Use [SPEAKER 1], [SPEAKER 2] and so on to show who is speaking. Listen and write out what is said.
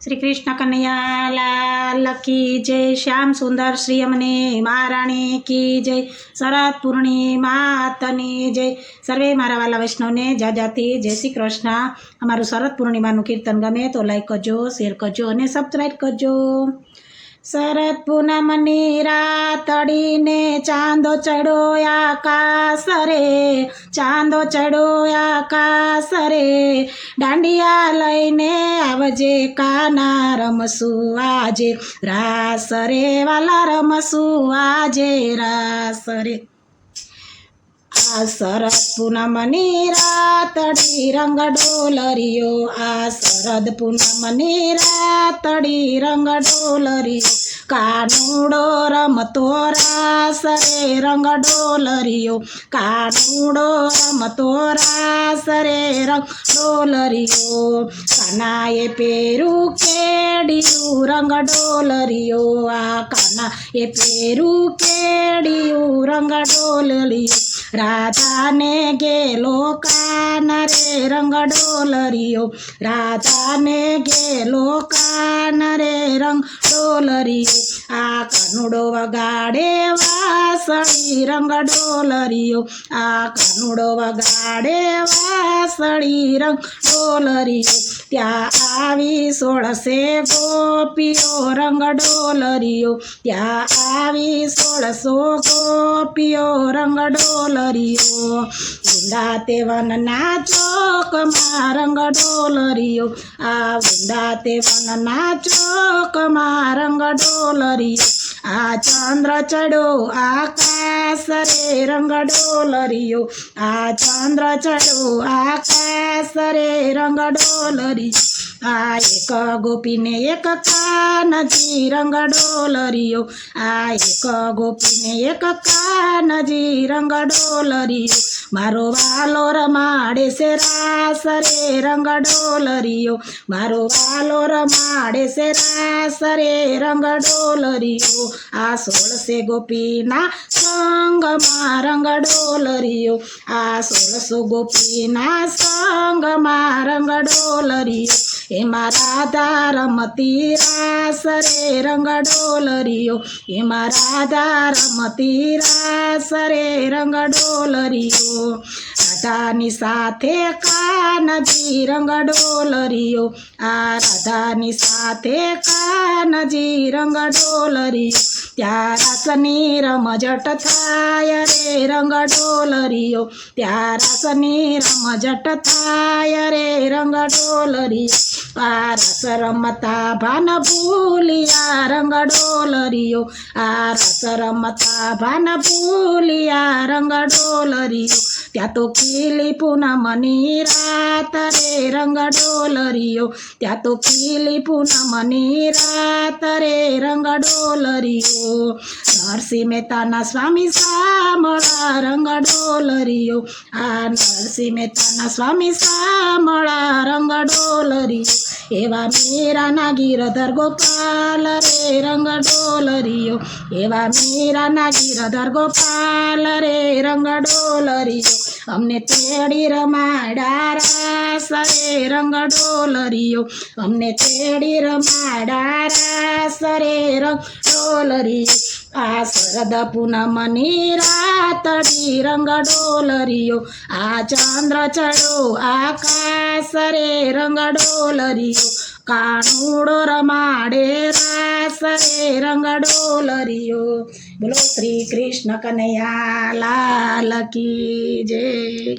[SPEAKER 1] શ્રી કૃષ્ણ કનૈયા લાલ કી જય, શ્યામ સુંદર શ્રી અમને મહારાણી કી જય, શરદ પૂર્ણિમા તની જય. સર્વે મારા વાલા વૈષ્ણવને જાજાથી જય શ્રી કૃષ્ણ. અમારું શરદ પૂર્ણિમાનું કીર્તન ગમે તો લાઈક કરજો શેર કરજો અને સબસ્ક્રાઈબ કરજો. શરદ પૂનમની રાતડીને ચાંદો ચડો આકાશ રે ચાંદો ચડો આકાશ રે દાંડિયા લઈને આવજે કાના રમશું આજે રાસ રે વાલા રમશું આજે રાસ રે આ શરદ પૂનમની રાતડી રંગ ડોલરિયો આ શરદ પૂનમની રાતડી રંગ ડોલરિયો કાનુડો રમતો રાસ રે રંગ ડોલરિયો કાનુડો રમતો રાસ રે રંગ ડોલરિયો કાનાએ પેરું કેડિયું રંગ ડોલરિયો આ કાના એ પેરું કેડિયું રંગ ડોલરિયો રાધાને ગેલો કાના રે રંગ ડોલરિયો રાધાને ગેલો કાના રે રંગ ડોલરિયો આ કનુડો વગાડે વાસળી રંગ ડોલરિયો આ કનુડો વગાડે વાસળી રંગ ડોલરિયો ત્યાં આવી સોળસે ગોપીઓ રંગ ડોલરીઓ. ત્યાં આવી સોળસો ગોપીઓ રંગ ડોલરીઓ. ઊંડા તે વનના ચોકમાં રંગ ડોલરીઓ. આ ઊંડા તે વનના ચોકમાં રંગ ડોલરિયો આ ચંદ્ર ચડો આકાશ રે રંગ ડોલરિયો આ ચંદ્ર ચડો આકાશ રે રંગ ડોલરિયો આ એક ગોપીને એક કાનજી રંગડોલરિયો આ એક ગોપીને એક કાનજી રંગડોલરિયો મારો વાલો રમાડે છે રાસ રે રંગડોલરિયો મારો વાલો રમાડે છે રાસ રે રંગડોલરિયો આ સોળસે ગોપીના સંગમાં રંગડોલરિયો આ સોળસો ગોપીના સંગમાં રંગ ડોલરિયો. એમાં રાધા રમતી રાસ રે રંગ ડોલરિયો એમાં રાધા રમતી રાસ રે રંગ ડોલરિયો રાધાની સાથે કાનજી રંગ ડોલરિયો આ રાધાની સાથે કાનજી રંગ ડોલરિયો ત્યાં રાસની રમઝટ થાય રે રંગ ડોલરિયો. ત્યાં રાસની રમઝટ થાય રે રંગ ડોલરિયો. આ રસ રમતા ભાન ભૂલિયા રંગ ડોલરિયો. આ રસ રમતા ભાન ભૂલિયા રંગ ડોલરિયો. ત્યાં તો ખીલી પૂનમની રાત રે રંગ ડોલરિયો. ત્યાં તો ખીલી પૂનમની રાત રે રંગ ડોલરિયો. નરસિંહ મહેતાના સ્વામી સામળા રંગ ડોલરિયો આ નરસિંહ મહેતાના સ્વામી સામળા રંગ ડોલરિયો એવા મીરાના ગીરધર ગોપાલ રે રંગ ડોલરિયો એવા મીરાના ગીરધર ગોપાલ રે રંગ ડોલરિયો અમને તેડી રમાડા રાસ રે રંગ ડોલરિયો અમને તેડી રમાડા રાસ રે રંગ ડોલરિયો આ ચંદ્ર ચડો આકાશ રે રંગ ડોલરિયો કાનુડો રમાડે રાસ રે રંગ ડોલરિયો બોલો શ્રી કૃષ્ણ કનૈયા લાલ કી જય